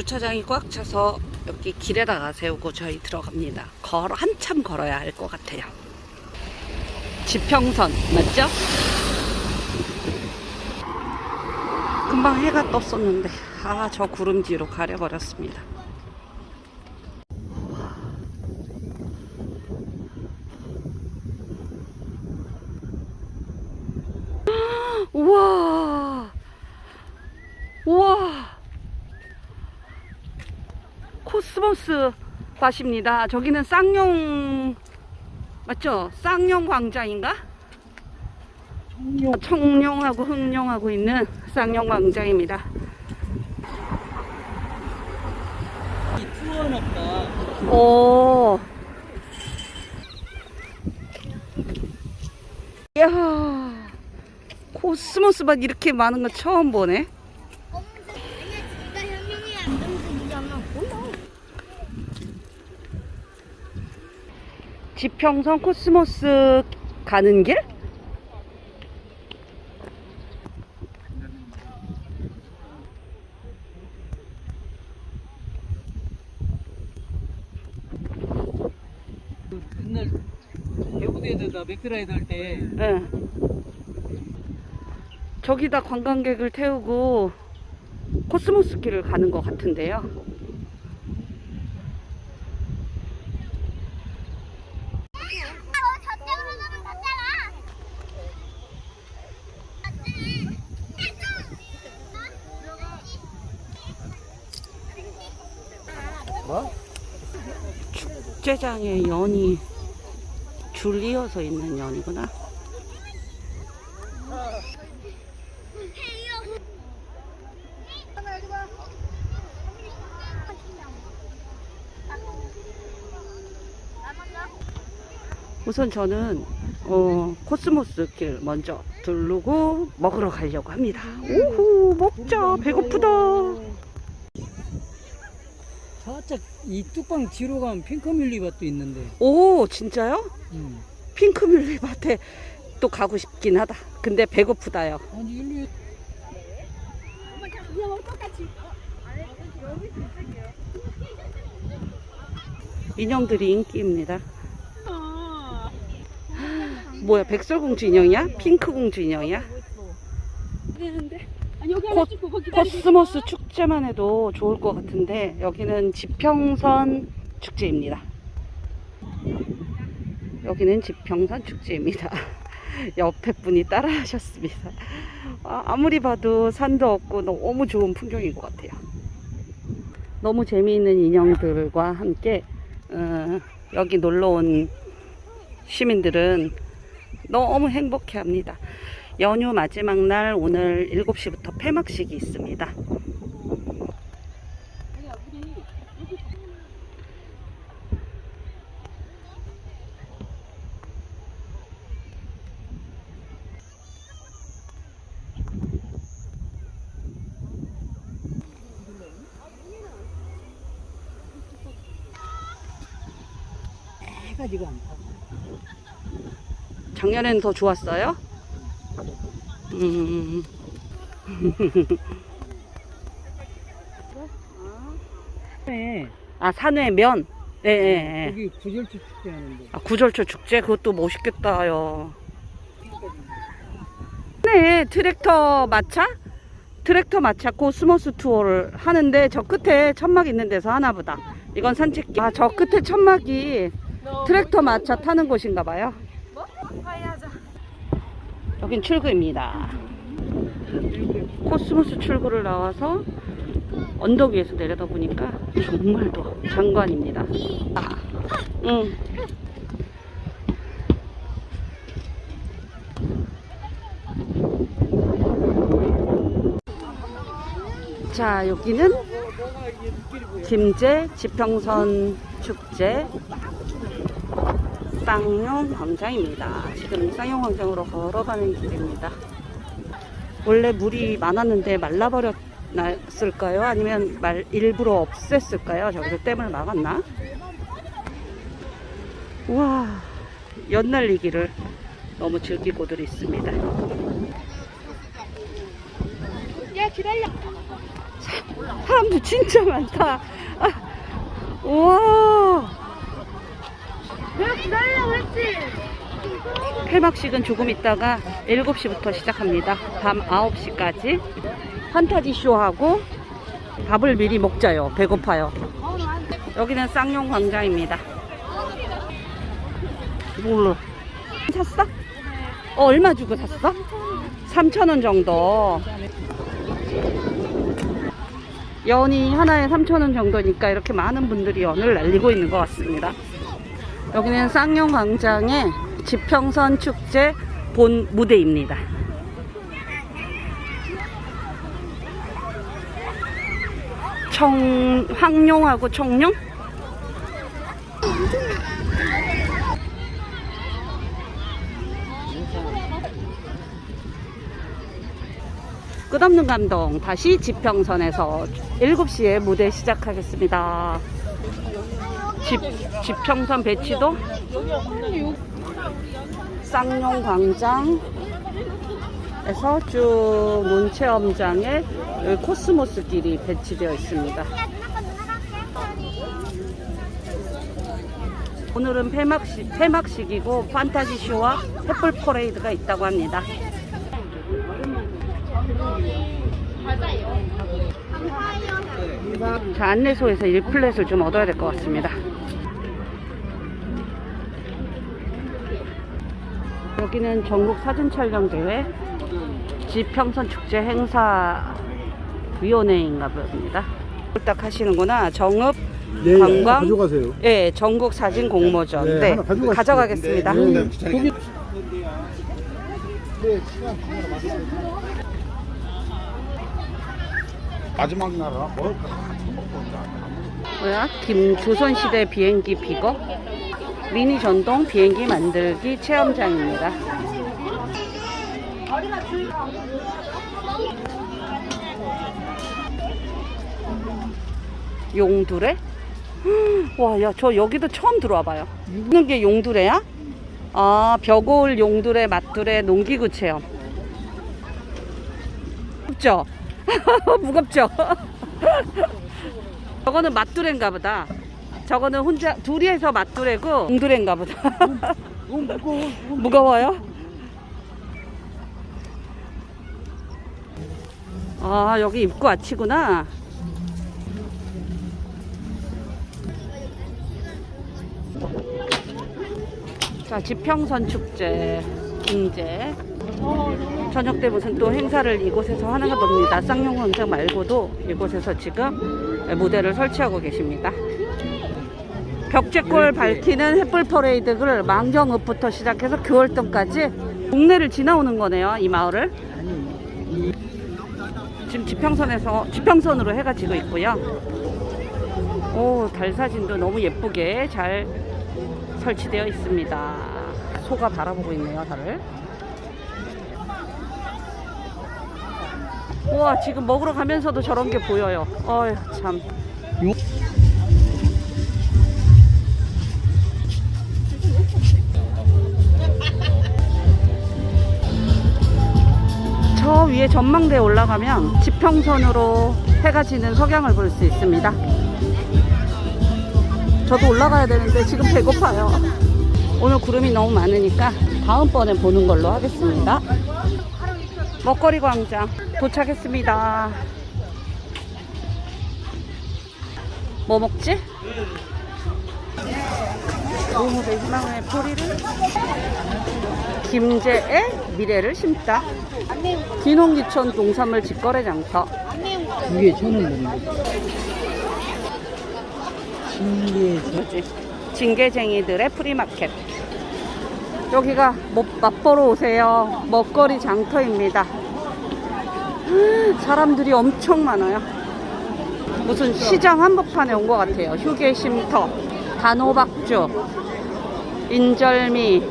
주차장이 꽉 차서 여기 길에다가 세우고 저희 들어갑니다. 걸어 한참 걸어야 할 것 같아요. 지평선 맞죠? 금방 해가 떴었는데 아 저 구름 뒤로 가려버렸습니다. 우와 우와 코스모스 밭입니다. 저기는 쌍용 맞죠? 쌍용 광장인가? 청룡하고 흑룡하고 있는 쌍용 광장입니다. 오. 이야. 코스모스 밭 이렇게 많은 거 처음 보네. 검은색 아니야 진짜 현명이 안정적이잖아 몰라 지평선 코스모스 가는 길? 그 옛날 배구대에다 맥드라이드 할때 예. 저기다 관광객을 태우고 코스모스 길을 가는 것 같은데요. 저쪽으로 가면 갔잖아 뭐? 축제장에 연이 줄 이어서 있는 연이구나. 우선 저는 어, 코스모스 길 먼저 두르고 먹으러 가려고 합니다. 오후 먹자 배고프다. 살짝 이 뚝방 뒤로 가면 핑크뮬리밭도 있는데. 오 진짜요? 음. 핑크뮬리 밭에 또 가고 싶긴 하다. 근데 배고프다요. 아니 일로 인형들이 인기입니다. 뭐야 백설공주 인형이야? 핑크공주 인형이야? 코, 코스모스 축 제만 해도 좋을 것 같은데 여기는 지평선 축제입니다. 여기는 지평선 축제입니다. 옆에 분이 따라하셨습니다. 아, 아무리 봐도 산도 없고 너무 좋은 풍경인 것 같아요. 너무 재미있는 인형들과 함께 어, 여기 놀러 온 시민들은 너무 행복해 합니다. 연휴 마지막 날 오늘 7시부터 폐막식이 있습니다. 해가지고 안 타. 작년에는 더 좋았어요? 음. 네. 아, 산회 면? 예, 예, 예. 여기 구절초 축제 하는데. 아, 구절초 축제? 그것도 멋있겠다 요. 네, 트랙터 마차? 트랙터 마차 코스모스 투어를 하는데 저 끝에 천막 있는 데서 하나 보다. 이건 산책길. 아, 저 끝에 천막이 트랙터 마차 타는 곳인가 봐요. 여긴 출구입니다. 코스모스 출구를 나와서 언덕 위에서 내려다 보니까 정말도 장관입니다. 아, 응. 자, 여기는 김제 지평선 축제 쌍용 광장입니다. 지금 쌍용 광장으로 걸어가는 길입니다. 원래 물이 많았는데 말라버렸을까요? 아니면 말, 일부러 없앴을까요? 저기서 댐을 막았나? 우와, 연날리기를 너무 즐기고들 있습니다. 야 기다려 사람도 진짜 많다. 아, 우와. 내가 기다리라고 했지. 폐막식은 조금 있다가 7시부터 시작합니다. 밤 9시까지. 판타지 쇼하고 밥을 미리 먹자요. 배고파요. 여기는 쌍용 광장입니다. 몰라. 샀어? 어, 얼마 주고 샀어? 3,000원 정도. 연이 하나에 3,000원 정도니까 이렇게 많은 분들이 연을 날리고 있는 것 같습니다. 여기는 쌍용 광장의 지평선 축제 본 무대입니다. 청, 황룡하고 청룡? 끝없는 감동 다시 지평선에서 7시에 무대 시작하겠습니다. 집, 지평선 배치도 쌍용 광장에서 쭉 문체험장에 코스모스 길이 배치되어 있습니다. 오늘은 폐막식, 폐막식이고 판타지 쇼와 햇불 퍼레이드가 있다고 합니다. 자, 안내소에서 1플랫을 좀 얻어야 될 것 같습니다. 여기는 전국 사진 촬영 대회 지평선 축제 행사 위원회인가 봅니다. 딱 하시는구나. 정읍 네, 관광? 가져가세요. 예, 전국 사진 공모전. 네, 네, 가져가시죠. 가져가겠습니다. 네, 네. 거기 마지막 같이 먹고 뭐야? 김 조선시대 비행기 비거 미니 전동 비행기 만들기 체험장입니다. 용두레? 와, 야, 저 여기도 처음 들어와 봐요. 있는 게 용두레야? 아, 벽올 용두레, 맛두레, 농기구 체험. 무겁죠? 무겁죠? 저거는 맛두레인가 보다. 저거는 혼자 둘이서 맛두레고 웅두레인가 보다. 무거워요? 아 여기 입구 아치구나. 자 지평선 축제 인제 저녁 때 무슨 또 행사를 이곳에서 하는가 봅니다. 쌍용 광장 말고도 이곳에서 지금 무대를 설치하고 계십니다. 벽제골 밝히는 햇불 퍼레이드를 망경읍부터 시작해서 교월동까지 동네를 지나오는 거네요. 이 마을을. 지금 지평선에서 지평선으로 해가 지고 있고요. 오, 달 사진도 너무 예쁘게 잘 설치되어 있습니다. 소가 바라보고 있네요, 달을. 우와, 지금 먹으러 가면서도 저런 게 보여요. 어휴, 참. 저 위에 전망대에 올라가면 지평선으로 해가 지는 석양을 볼 수 있습니다. 저도 올라가야 되는데 지금 배고파요. 오늘 구름이 너무 많으니까 다음번에 보는 걸로 하겠습니다. 먹거리 광장 도착했습니다. 뭐 먹지? 오후의 희망의 포리를 김제의 미래를 심다. 귀농귀촌 농산물 직거래 장터. 이게 되는 거. 신기해서 뭐지? 징개쟁이들의 프리마켓. 여기가 뭐, 맛보러 오세요. 먹거리 장터입니다. 사람들이 엄청 많아요. 무슨 시장 한복판에 온 것 같아요. 휴게쉼터, 단호박죽, 인절미,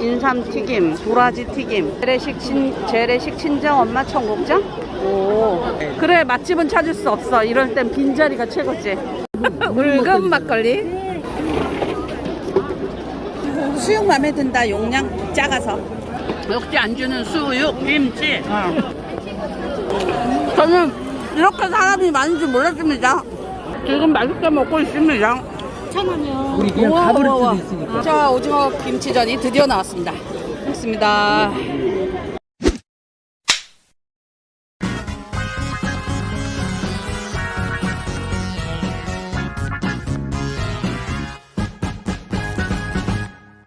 인삼튀김, 도라지 튀김, 재래식, 친, 재래식 친정 엄마 청국장? 오. 그래, 맛집은 찾을 수 없어. 이럴 땐 빈자리가 최고지. 붉은 막걸리. 수육 마음에 든다. 용량 작아서. 역시 안주는 수육, 김치. 저는 이렇게 사람이 많은 줄 몰랐습니다. 지금 맛있게 먹고 있습니다. 우리 그냥 우와, 가버릴 우와, 수도 있으니까. 자, 오징어 김치전이 드디어 나왔습니다. 먹습니다.